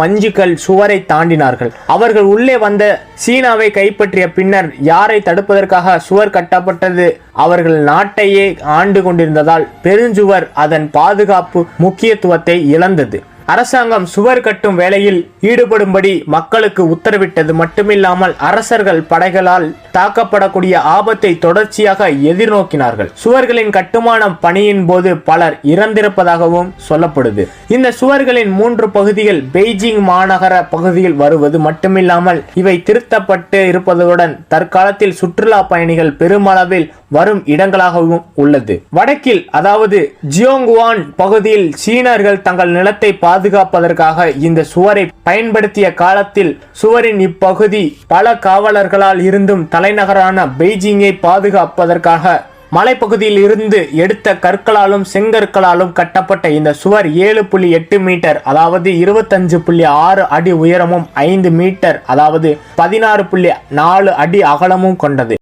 மஞ்சுக்கள் சுவரை தாண்டினார்கள். அவர்கள் உள்ளே வந்த சீனாவை கைப்பற்றிய பின்னர் யாரை தடுப்பதற்காக சுவர் கட்டப்பட்டது? அவர்கள் நாட்டையே ஆண்டு கொண்டிருந்ததால் பெருஞ்சுவர் அதன் பாதுகாப்பு முக்கியத்துவத்தை இழந்தது. அரசாங்கம் சுவர் கட்டும் வேலையில் ஈடுபடும்படி மக்களுக்கு உத்தரவிட்டது மட்டுமில்லாமல் அரசர்கள் படைகளால் தாக்கப்படக்கூடிய ஆபத்தை தொடர்ச்சியாக எதிர்நோக்கினார்கள். சுவர்களின் கட்டுமானம் பணியின் போது பலர் இறந்திருப்பதாகவும் சொல்லப்படுது. இந்த சுவர்களின் மூன்று பகுதிகள் பெய்ஜிங் மாநகர பகுதியில் வருவது மட்டுமில்லாமல் இவை திருத்தப்பட்டு இருப்பதுடன் தற்காலத்தில் சுற்றுலா பயணிகள் பெருமளவில் வரும் இடங்களாகவும் உள்ளது. வடக்கில் அதாவது ஜியோங்குவான் பகுதியில் சீனர்கள் தங்கள் நிலத்தை பாதுகாப்பதற்காக இந்த சுவரை பயன்படுத்திய காலத்தில் சுவரின் இப்பகுதி பல காவலர்களால் இருந்தும் தலைநகரான பெய்ஜிங்கை பாதுகாப்பதற்காக மலைப்பகுதியில் இருந்து எடுத்த கற்களாலும் செங்கற்களாலும் கட்டப்பட்ட இந்த சுவர் ஏழு புள்ளி எட்டு மீட்டர் அதாவது இருபத்தஞ்சு புள்ளி ஆறு அடி உயரமும் ஐந்து மீட்டர் அதாவது பதினாறு புள்ளி நாலு அடி அகலமும் கொண்டது.